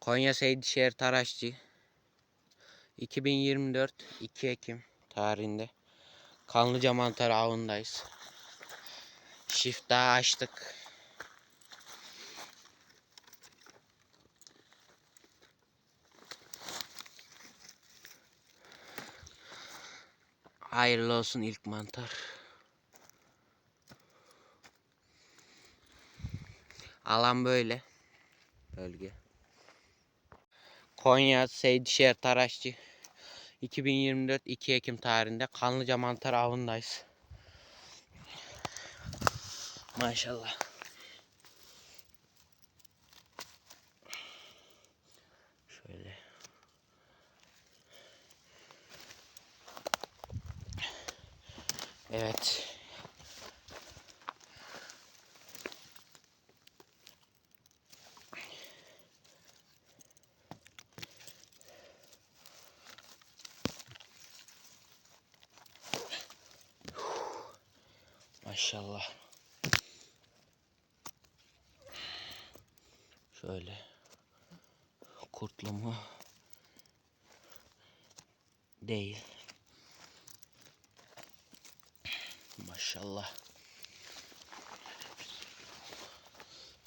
Konya Seydişehir Taraşçı 2024 2 Ekim tarihinde Kanlıca Mantar avındayız. Shift açtık. Hayırlı olsun ilk mantar. Alan böyle. Bölge. Konya Seydişehir Taraşçı 2024 2 Ekim tarihinde Kanlıca Mantar avındayız. Maşallah. Şöyle. Evet. Maşallah. Şöyle. Kurtlu mu? Değil. Maşallah.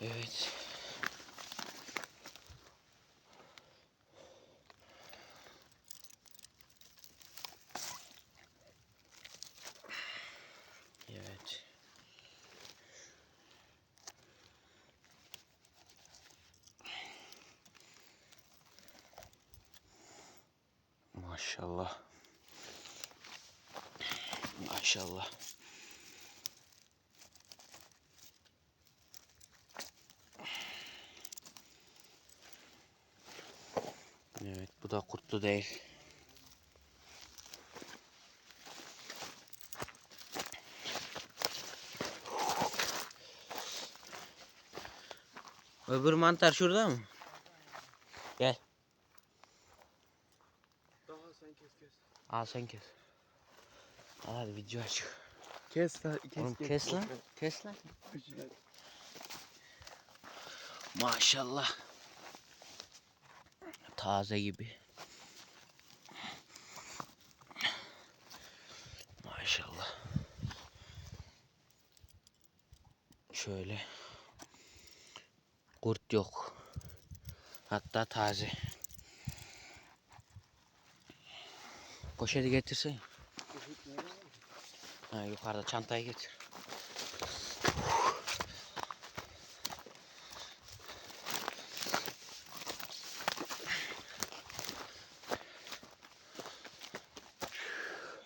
Evet. Maşallah. Maşallah. Evet bu da kurtlu değil. Öbür mantar şurada mı? Gel. Daha sen kes kes. Al sen kes. Al hadi video aç. Kes lan kes Oğlum kes lan. Kes lan. Kes. Maşallah. Taze gibi. Maşallah. Şöyle. Kurt yok. Hatta taze. Poşeti getirsen. Ha, yukarıda çantayı getir.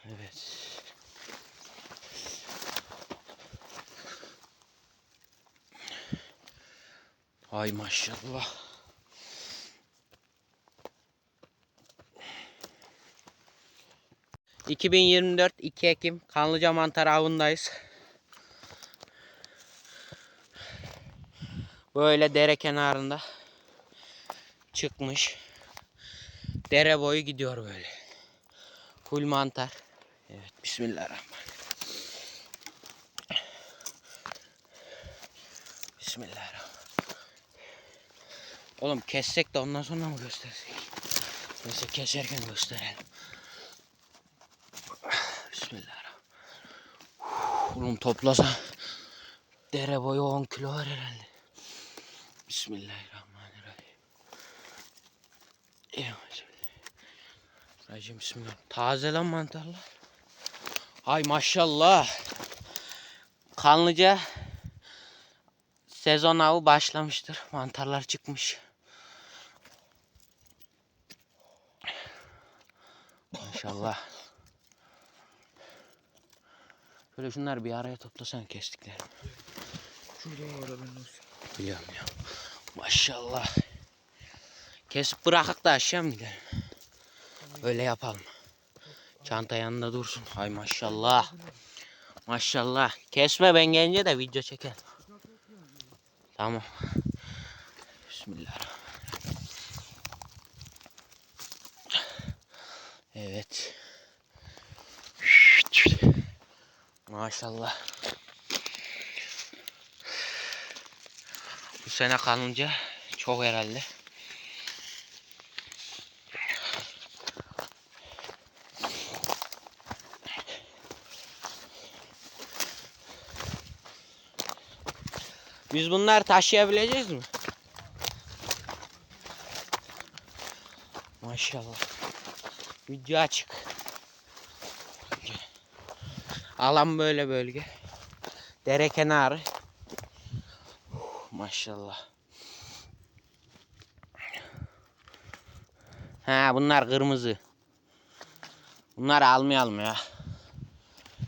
Evet. Ay maşallah. ...2024 2 Ekim... ...Kanlıca Mantar avındayız. Böyle dere kenarında... ...çıkmış. Dere boyu gidiyor böyle. Full mantar. Evet bismillahirrahmanirrahim. Bismillahirrahmanirrahim. Oğlum kessek de ondan sonra mı göstersek? Neyse keserken gösterelim. Bismillahirrahmanirrahim. Oğlum toplasa dere boyu 10 kilo var herhalde. Bismillahirrahmanirrahim. Racim bismillah. Taze lan mantarlar. Hay maşallah. Kanlıca sezon avı başlamıştır. Mantarlar çıkmış. Maşallah. Şöyle şunları bir araya toplasan kestikleri. Şurada var haberin olsun. Biliyorum ya. Maşallah. Kesip bırakıp da aşağı mı gidelim? Öyle yapalım. Çanta yanında dursun. Hay maşallah. Maşallah. Kesme ben gelince de video çeker. Tamam. Bismillahirrahmanirrahim. Evet. Maşallah. Bu sene kanınca çok herhalde. Biz bunlar taşıyabileceğiz mi? Maşallah. Video açık. Alan böyle bölge. Dere kenarı. Uf, Maşallah. Ha bunlar kırmızı. Bunları almayalım ya.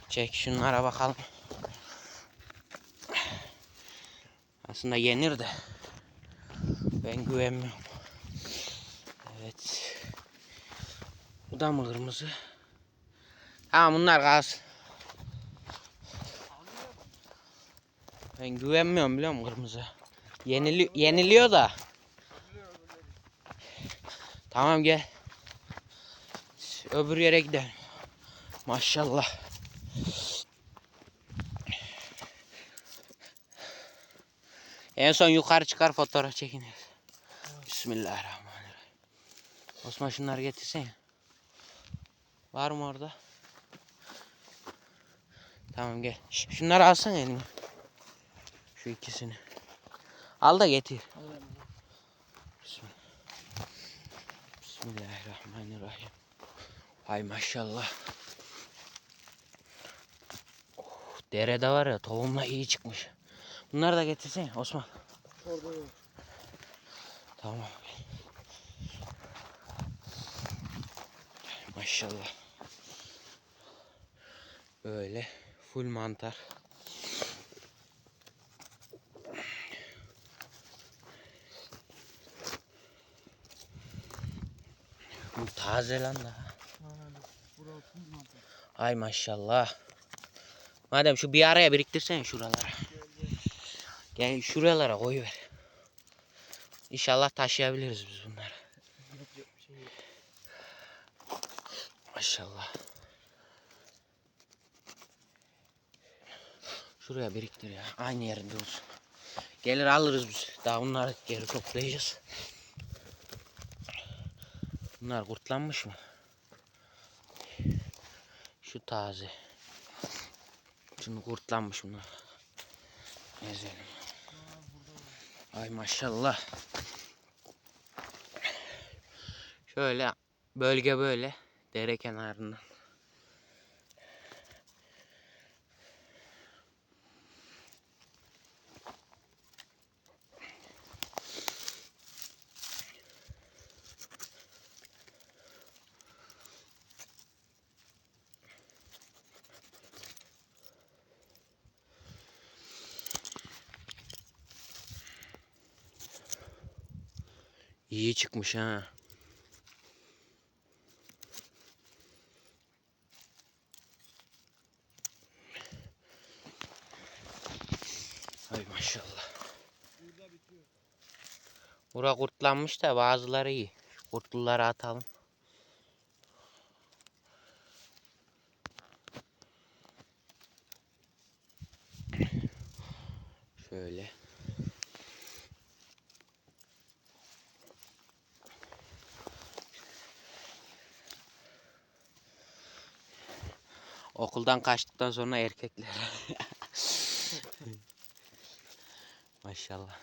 Çek şunlara bakalım. Aslında yenir de. Ben güvenmiyorum. Evet. Bu da mı kırmızı? Tamam bunlar kalsın. Ben güvenmiyorum biliyor musun kırmızı? Yenili yeniliyor da. Tamam gel. Öbür yere gidelim. Maşallah. En son yukarı çıkar fotoğraf çekiniz. Bismillahirrahmanirrahim. Osman şunları getirsene. Var mı orada? Tamam gel. Şunları alsana elime. Şu ikisini. Al da getir. Bismillah. Bismillahirrahmanirrahim. Hay maşallah. Oh, derede var ya tohumla iyi çıkmış. Bunları da getirsene Osman. Orada yok. Tamam. Maşallah. Böyle full mantar. Bu taze lan daha. Ay maşallah. Madem şu bir araya biriktirsen şuralara. Gel şuralara koyuver. İnşallah taşıyabiliriz biz bunları. Maşallah. Şuraya biriktir ya. Aynı yerinde olsun. Gelir alırız biz. Daha bunları geri toplayacağız. Bunlar kurtlanmış mı? Şu taze. Şunu kurtlanmış bunlar. Ezelim. Ay maşallah. Şöyle bölge böyle. Dere kenarından. İyi çıkmış ha. Ay maşallah. Bura kurtlanmış da bazıları iyi. Kurtluları atalım. Şöyle. Okuldan kaçtıktan sonra erkekler. Maşallah.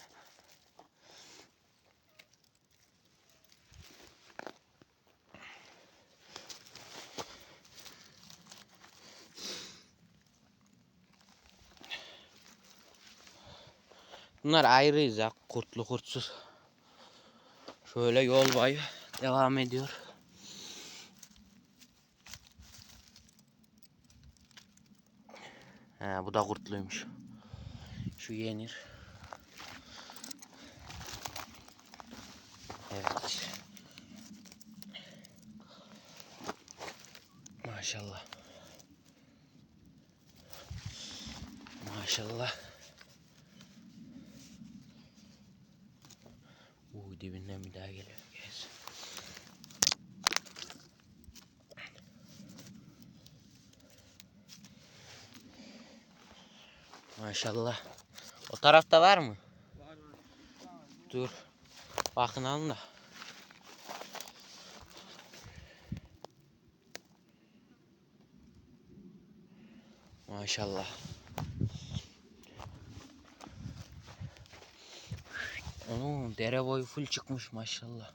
Bunlar ayrıyız ya kurtlu kurtsuz. Şöyle yol boyu devam ediyor. He, bu da kurtluymuş. Şu yenir. Evet. Maşallah. Maşallah. Uuu dibinden bir daha geliyor. Maşallah. O tarafta var mı? Var. Dur. Bakın alın da. Maşallah. Oo, dere boyu full çıkmış maşallah.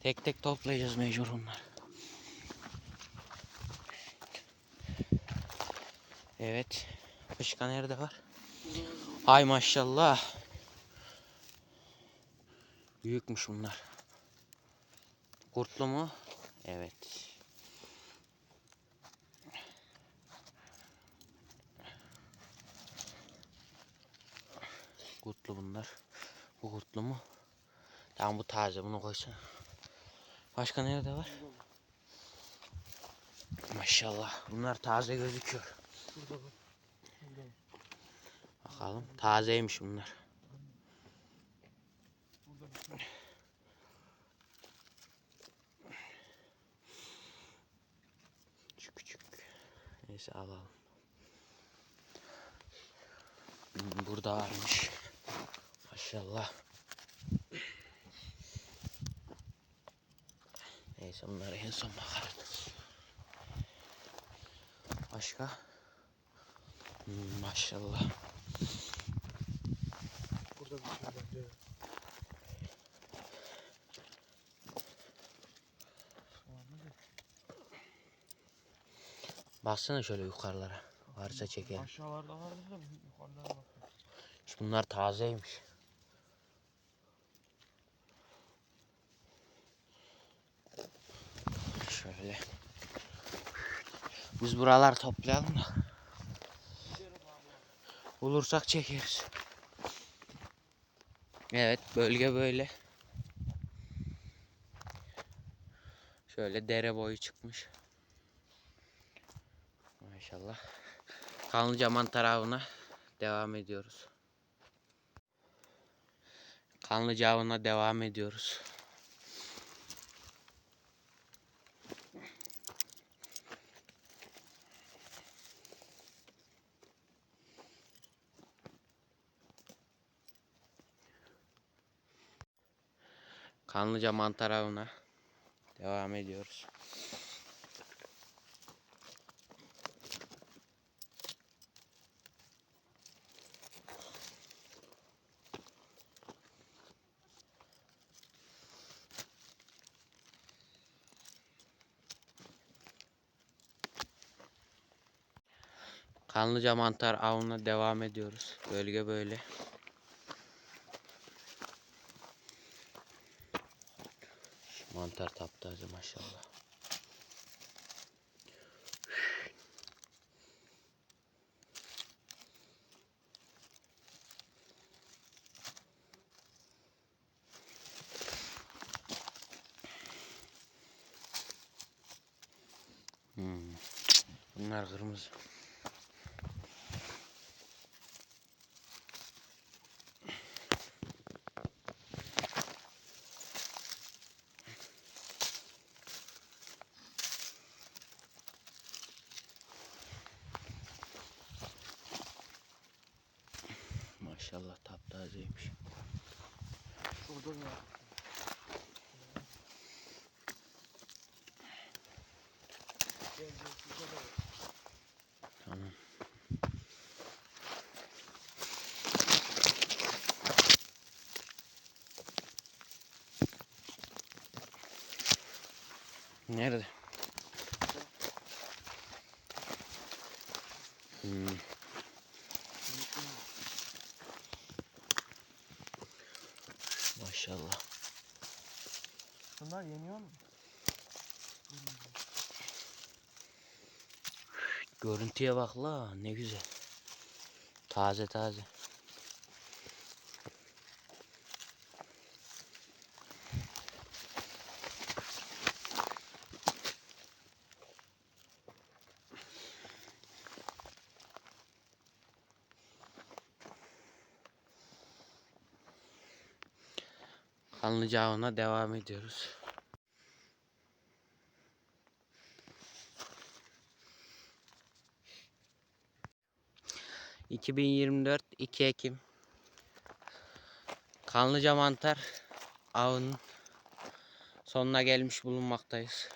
Tek tek toplayacağız mecbur bunlar. Evet. Başka nerede var? Hay maşallah. Büyükmüş bunlar. Kurtlu mu? Evet. Kurtlu bunlar. Bu kurtlu mu? Tamam bu taze bunu koysun. Başka nerede var? Maşallah bunlar taze gözüküyor. Burada bak. Bakalım tazeymiş bunlar. Şu küçük. Neyse alalım. Hmm, Burada varmış. Maşallah. Neyse bunları en son bakarız. Başka? Hmm, maşallah. Burada bir şey bence. Baksana şöyle yukarılara. Varsa çekelim. Aşağılarda vardı da yukarılara bak. Şu Bunlar tazeymiş. Şöyle. Biz buralar toplayalım da. Bulursak çekeriz. Evet bölge böyle. Şöyle dere boyu çıkmış. Maşallah. Kanlıcaman tarafına devam ediyoruz. Kanlıca avına devam ediyoruz. Kanlıca mantar avına devam ediyoruz. Kanlıca mantar avına devam ediyoruz. Bölge böyle. Şu mantar taptazı maşallah. Hmm. Bunlar kırmızı. Maşallah taptazeymiş. Şurada da. Gel gel şurada da. var. Tamam. Nerede? Hmm. Maşallah. Bunlar yeniyor mu? Görüntüye bak la ne güzel. Taze taze. Kanlıca avına devam ediyoruz. ...2024 2 Ekim... ...Kanlıca mantar... ...avının... ...sonuna gelmiş bulunmaktayız.